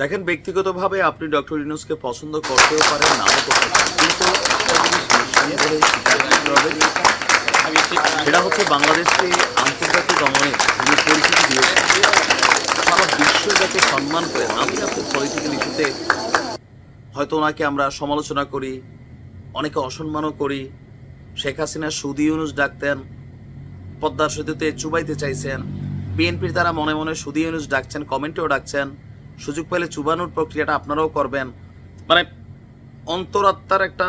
দেখেন, ব্যক্তিগতভাবে আপনি ডক্টর ইউনুসকে পছন্দ করতেও পারেন, নাও করতে পারেন, কিন্তু সেটা হচ্ছে বাংলাদেশকে আন্তর্জাতিক অঙ্গনে যিনি পরিচিতি দিয়েছেন সারা বিশ্ব সম্মান করেন আমি আপনার পলিটিক্যাল ইস্যুতে হয়তো ওনাকে আমরা সমালোচনা করি, অনেকে অসম্মানও করি। শেখ হাসিনা সুদি ইউনুস ডাকতেন, পদ্মার সেতুতে চুবাইতে চাইছেন। বিএনপির তারা মনে মনে সুদি ইউনুস ডাকছেন, কমেন্টেও ডাকছেন। সুযোগ পেলে চুবানোর প্রক্রিয়াটা আপনারাও করবেন। মানে অন্তরাত্মার একটা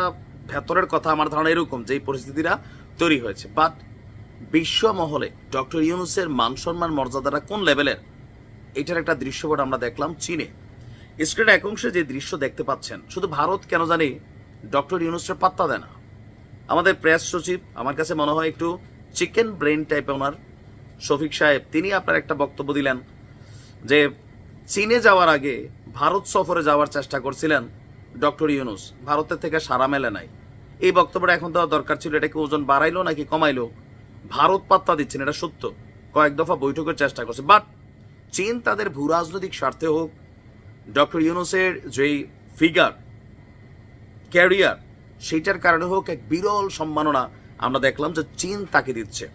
ভেতরের কথা আমার ধারণা এরকম যে এই পরিস্থিতিটা তৈরি হয়েছে। বাট বিশ্ব মহলে ডক্টর ইউনুসের মান সম্মান মর্যাদাটা কোন লেভেলের? এটার একটা দৃশ্যপট আমরা দেখলাম চীনে। স্ক্রিনের এক অংশে যে দৃশ্য দেখতে পাচ্ছেন, শুধু ভারত কেন জানি ডক্টর ইউনুসের পাত্তা দেয় না। আমাদের প্রেস সচিব, আমার কাছে মনে হয় একটু চিকেন ব্রেন টাইপের ওনার, শফিক সাহেব, তিনি আপনার একটা বক্তব্য দিলেন যে চীনে যাওয়ার আগে ভারত সফরে যাওয়ার চেষ্টা করছিলেন ডক্টর ইউনুস। ভারতের থেকে সারা মেলে নাই। এই বক্তব্যটা এখন দেওয়া দরকার ছিল এটাকে ওজন বাড়াইলো নাকি কমাইলো? ভারত পাত্তা দিচ্ছেন, এটা সত্য। কয়েক দফা বৈঠকের চেষ্টা করছে। বাট চীন তাদের ভূ রাজনৈতিক স্বার্থে হোক, ডক্টর ইউনুসের যেই ফিগার ক্যারিয়ার সেইটার কারণে হোক এক বিরল সম্মাননা আমরা দেখলাম যে চীন তাকে দিচ্ছে।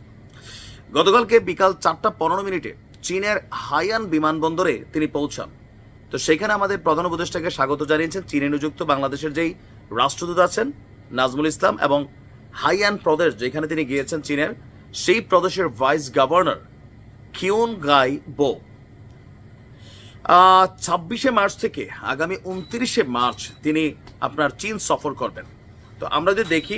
গতকালকে বিকাল চারটা পনেরো মিনিটে চীনের হাইয়ান বিমানবন্দরে তিনি পৌঁছান। তো সেখানে আমাদের প্রধান উপদেষ্টাকে স্বাগত জানিয়েছেন। চীনে নিযুক্ত বাংলাদেশের যেই রাষ্ট্রদূত আছেন, নাজমুল ইসলাম এবং হাইয়ান প্রদেশ, যেখানে তিনি গিয়েছেন চীনের, সেই প্রদেশের ভাইস গভর্নর কিউন গাই বো। ছাব্বিশে মার্চ থেকে আগামী উনত্রিশে মার্চ তিনি আপনার চীন সফর করবেন। তো আমরা যদি দেখি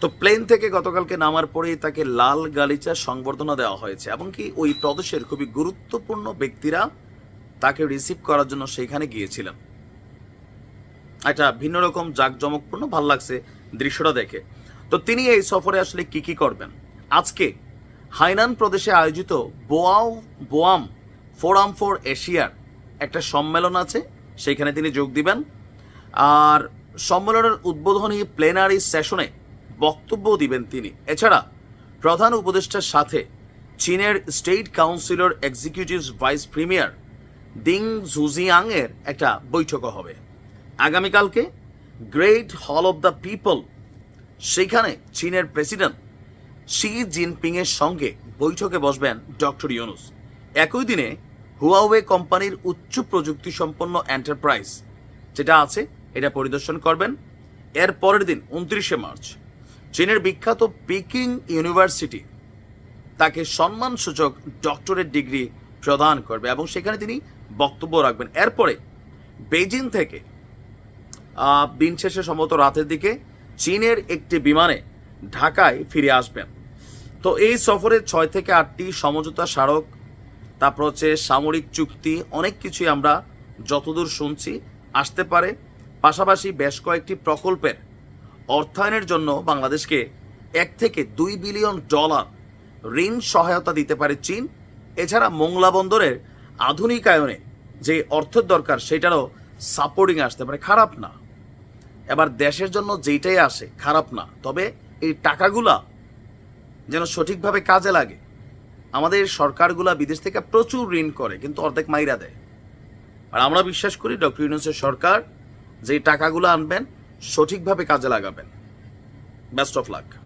তো প্লেন থেকে গতকালকে নামার পরেই তাকে লাল গালিচা সংবর্ধনা দেওয়া হয়েছে। এবং কি ওই প্রদেশের খুবই গুরুত্বপূর্ণ ব্যক্তিরা তাকে রিসিভ করার জন্য সেইখানে গিয়েছিলেন। একটা ভিন্ন রকম জাঁকজমকপূর্ণ ভালো লাগছে দৃশ্যটা দেখে। তো তিনি এই সফরে আসলে কি কি করবেন? আজকে হাইনান প্রদেশে আয়োজিত বোয়াও বোয়াম ফোরাম ফর এশিয়ার একটা সম্মেলন আছে সেইখানে তিনি যোগ দিবেন। আর সম্মেলনের উদ্বোধনী প্লেনারি সেশনে বক্তব্য দিবেন তিনি। এছাড়া প্রধান উপদেষ্টার সাথে চীনের state councillor executive vice premier Ding জুজিয়াং এর একটা বৈঠকও হবে। আগামীকালকে গ্রেট হল অব দ্য পিপল, সেখানে চীনের প্রেসিডেন্ট শি জিনপিং এর সঙ্গে বৈঠকে বসবেন ডক্টর ইউনুস। একই দিনে হুয়াওয়ে কোম্পানির উচ্চ প্রযুক্তি সম্পন্ন এন্টারপ্রাইজ, যেটা আছে, এটা পরিদর্শন করবেন। এর পরের দিন উনত্রিশে মার্চ। চীনের বিখ্যাত পিকিং ইউনিভার্সিটি তাকে সম্মানসূচক ডক্টরেট ডিগ্রি প্রদান করবে এবং সেখানে তিনি বক্তব্য রাখবেন। এরপরে বেজিং থেকে দিন শেষে সম্ভবত রাতের দিকে চীনের একটি বিমানে ঢাকায় ফিরে আসবেন। তো এই সফরে ছয় থেকে আটটি সমঝোতা স্মারক, তারপর হচ্ছে সামরিক চুক্তি, অনেক কিছুই আমরা যতদূর শুনছি, আসতে পারে। পাশাপাশি বেশ কয়েকটি প্রকল্পের অর্থায়নের জন্য বাংলাদেশকে এক থেকে দুই বিলিয়ন ডলার ঋণ সহায়তা দিতে পারে চীন। এছাড়া মোংলা বন্দরের আধুনিকায়নে যে অর্থের দরকার, সেটারও সাপোর্টিং আসতে পারে। খারাপ না। এবার দেশের জন্য যেইটাই আসে, খারাপ না। তবে এই টাকাগুলা যেন সঠিকভাবে কাজে লাগে। আমাদের সরকারগুলা বিদেশ থেকে প্রচুর ঋণ করে, কিন্তু অর্ধেক মাইরা দেয়। আর আমরা বিশ্বাস করি, ডক্টর ইউনুসের সরকার যে টাকাগুলো আনবেন সঠিকভাবে কাজে লাগাবেন। Best of luck